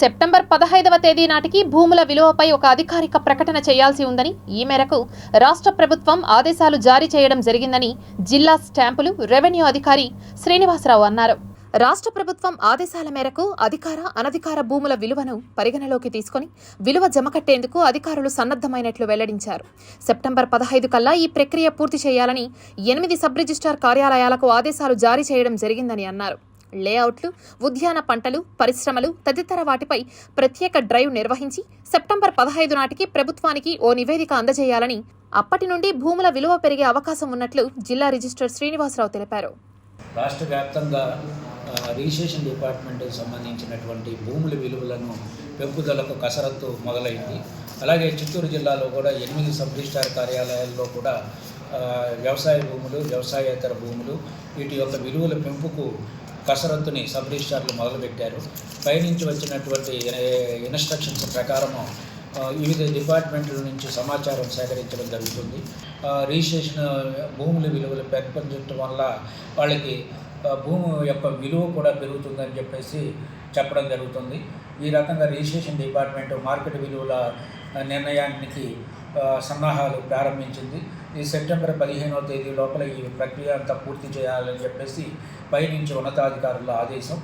September పదహైదవ తేదీ నాటికి భూముల విలువపై ఒక అధికారిక ప్రకటన చేయాల్సి ఉందని ఈ మేరకు రాష్ట్ర ప్రభుత్వం ఆదేశాలు జారీ చేయడం జరిగిందని జిల్లా స్టాంపులు రెవెన్యూ అధికారి శ్రీనివాసరావు అన్నారు. రాష్ట్ర ప్రభుత్వం ఆదేశాల మేరకు అధికార అనధికార భూముల విలువను పరిగణలోకి తీసుకొని విలువ జమ కట్టేందుకు అధికారులు సన్నద్ధమైనట్లు వెల్లడించారు. సెప్టెంబర్ పదహైదు కల్లా ఈ ప్రక్రియ పూర్తి చేయాలని ఎనిమిది సబ్ రిజిస్టార్ కార్యాలయాలకు ఆదేశాలు జారీ చేయడం జరిగిందని అన్నారు. లేఅవుట్లు ఉద్యాన పంటలు పరిశ్రమలు తదితర వాటిపై ప్రత్యేక డ్రైవ్ నిర్వహించి సెప్టెంబర్ పదహైదు నాటికి ప్రభుత్వానికి ఓ నివేదిక అందజేయాలని అప్పటి నుండి భూముల విలువ పెరిగే అవకాశం ఉన్నట్లు జిల్లా రిజిస్టర్ శ్రీనివాసరావు తెలిపారు. రాష్ట్ర వ్యాప్తంగా రిజిస్ట్రేషన్ డిపార్ట్మెంట్కి సంబంధించినటువంటి భూముల విలువలను పెంపుదలకు కసరత్తు మొదలైంది. అలాగే చిత్తూరు జిల్లాలో కూడా ఎనిమిది సబ్ రిజిస్టార్ కార్యాలయాల్లో కూడా వ్యవసాయ భూములు వ్యవసాయేతర భూములు వీటి యొక్క విలువల పెంపుకు కసరత్తుని సబ్ రిజిస్టార్లు మొదలుపెట్టారు. పైనుంచి వచ్చినటువంటి ఇన్స్ట్రక్షన్స్ ప్రకారము వివిధ డిపార్ట్మెంట్ల నుంచి సమాచారం సేకరించడం జరుగుతుంది. రిజిస్ట్రేషన్ భూముల విలువలు పెంపొందడం వల్ల వాళ్ళకి భూమి యొక్క విలువ కూడా పెరుగుతుందని చెప్పేసి చెప్పడం జరుగుతుంది. ఈ రకంగా రిజిస్ట్రేషన్ డిపార్ట్మెంట్ మార్కెట్ విలువల నిర్ణయానికి సన్నాహాలు ప్రారంభించింది. ఈ సెప్టెంబర్ పదిహేనవ తేదీ లోపల ఈ ప్రక్రియ అంతా పూర్తి చేయాలని చెప్పేసి పైనుంచి ఉన్నతాధికారుల ఆదేశం.